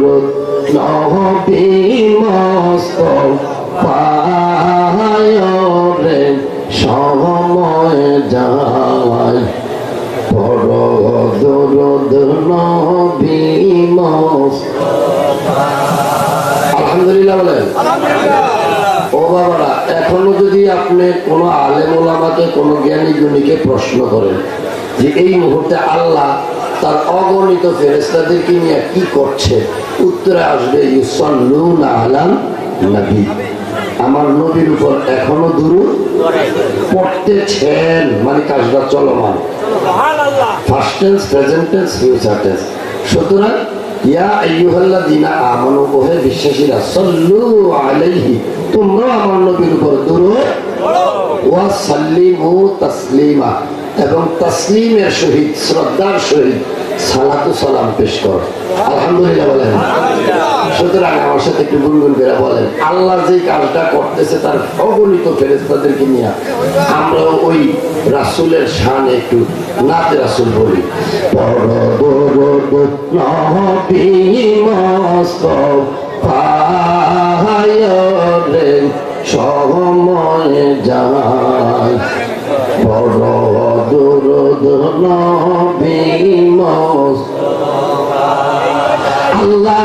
দুরুদ নবী মোস্তফায় রে সময় যায় বড় দুরুদ নবী আলহামদুলিল্লাহ। বলেন ও বাবারা এখনও যদি আপনি কোনো আলেম ওলামাকে কোনো জ্ঞানী গুণীকে প্রশ্ন করেন যে এই মুহূর্তে আল্লাহ তার অগণিত ফেরেস্তাদেরকে নিয়ে কি করছে? উত্তরে আসবে ইউসাল্লুনা আলাম নবী। আমার নবীর উপর এখনও দুরু পড়তেছেন। মানে কাজটা চলমান। First tense present tense future tense সুতরাং ইয়া আইয়ুহাল্লাযীনা আমানু ওহে বিশ্বাসীরা সাল্লু আলাইহি তোমরা আমার নবীর উপর দুরূদ। ওয়া সাল্লিমু তাসলিমা। এবং তাসলিমের সহিত শ্রদ্ধার সহিত সালাতু সালাম পেশ কর। আলহামদুলিল্লাহ বলেন। সুতরাং আমার সাথে একটু গুনগুন করে বলেন, আল্লাহ যে কাজটা করতেছে তার অগণিত ফেরেস্তাদেরকে নিয়ে আমরা ওই রাসূলের শানে একটু নাতে রাসূল বলি। সময় যায়। বড় আল্লাহ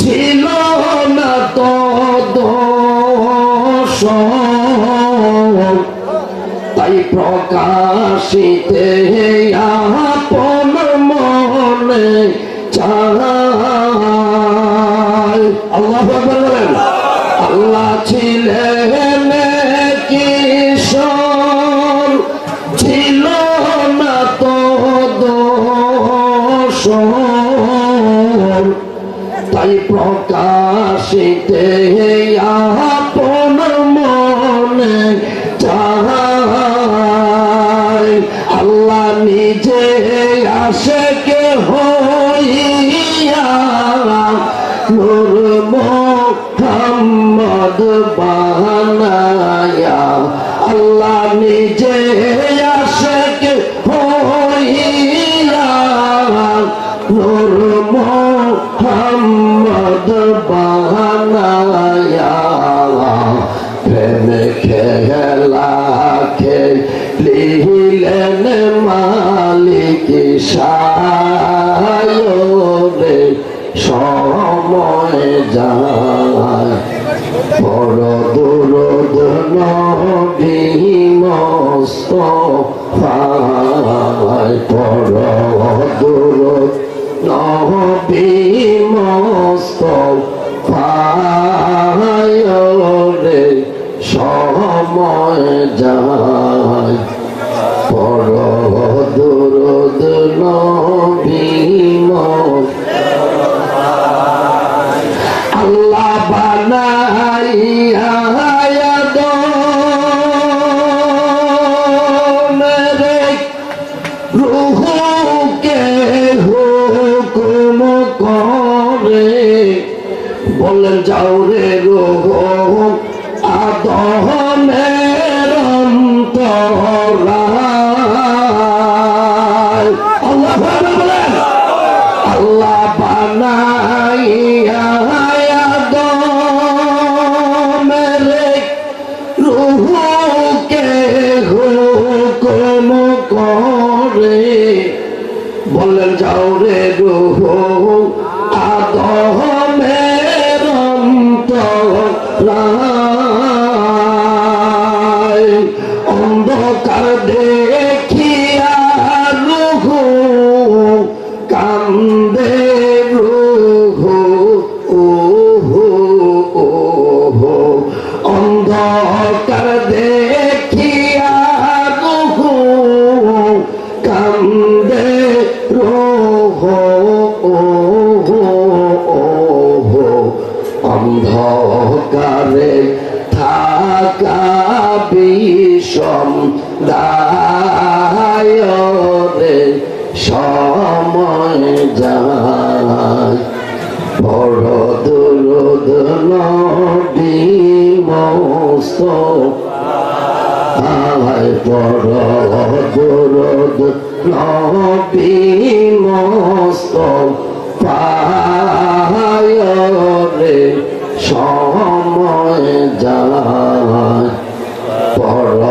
ছিল না তাই প্রকাশিতে I Hashem. সায়রে সময় যায়। বড় দুরুদ নবী মোস্তফায় বড় দুরুদ নবী মোস্তফায় রে সময় যায়। বড় নবী আল্লাহ বানাইয়া বললেন যাও রে রুহ আদমের অন্তরায় নবী মোস্তফায় বড় দুরুদ নবী মোস্তফায় রে সময় যায় পড়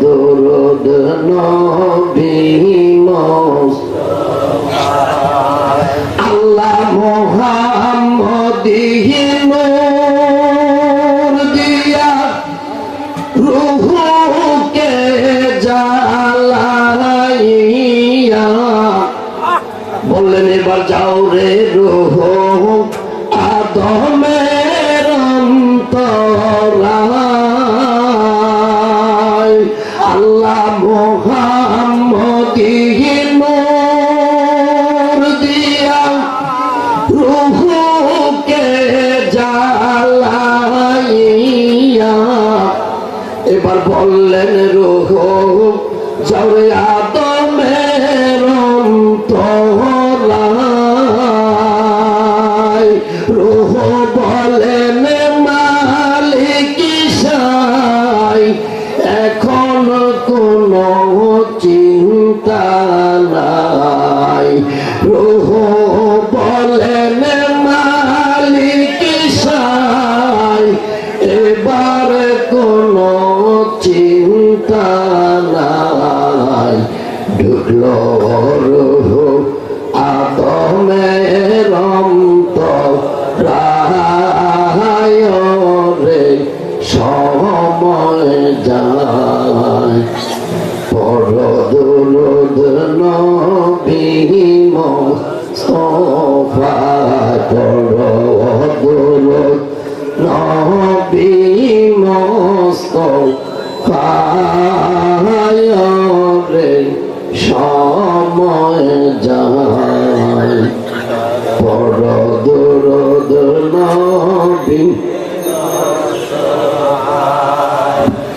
দরদ নবী মোস্তফায় এবার যাও রে রুহ আদমের অন্তরায় আল্লাহ মোহাম্মদিহিনুর দিয়া রুহুকে জ্বালাইয়া। এবার বললেন রুহ যাবে যায় পরদুলুদ নবী মোস্তফা পরদুলুদ নবী মোস্তফা রে সময় যায় পরদুলুদ নবী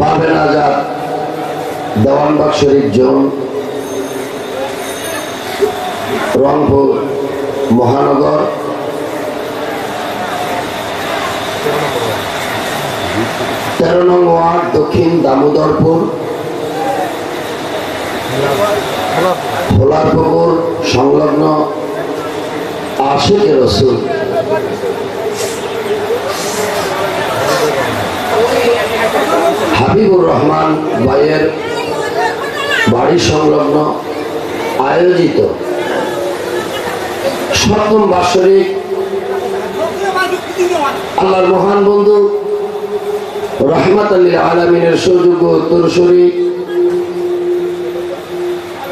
বাবেন আজাদ, দেওয়ানবাগ শরীফ জোন, রংপুর মহানগর, তেরো নং ওয়ার্ড, দক্ষিণ দামোদরপুর, ভোলারপুকুর, সংলগ্ন আশিক রসুল। হাবিবুর রহমান ভাইয়ের বাড়ি সংলগ্ন আয়োজিত সপ্তম বাৎসরিক আল্লাহর মহান বন্ধু রহমত আলী আলমিনের সৌযোগ্য উত্তরসূরি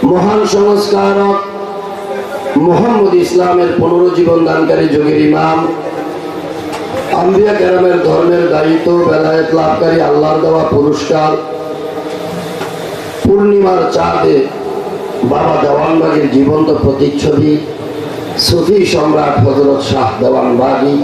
মহান সংস্কারক মোহাম্মদ ইসলামের পুনরুজ্জীবন দানকারী যুগের ইমাম আম্বিয়া গ্রামের ধর্মের দায়িত্ব বেলায়েত লাভকারী, আল্লাহর দেওয়া পুরস্কার। পূর্ণিমার চাঁদে বাবা দেওয়ানবাগের জীবন্ত প্রতিচ্ছবি, সুফি সম্রাট হজরত শাহ দেওয়ানবাগী।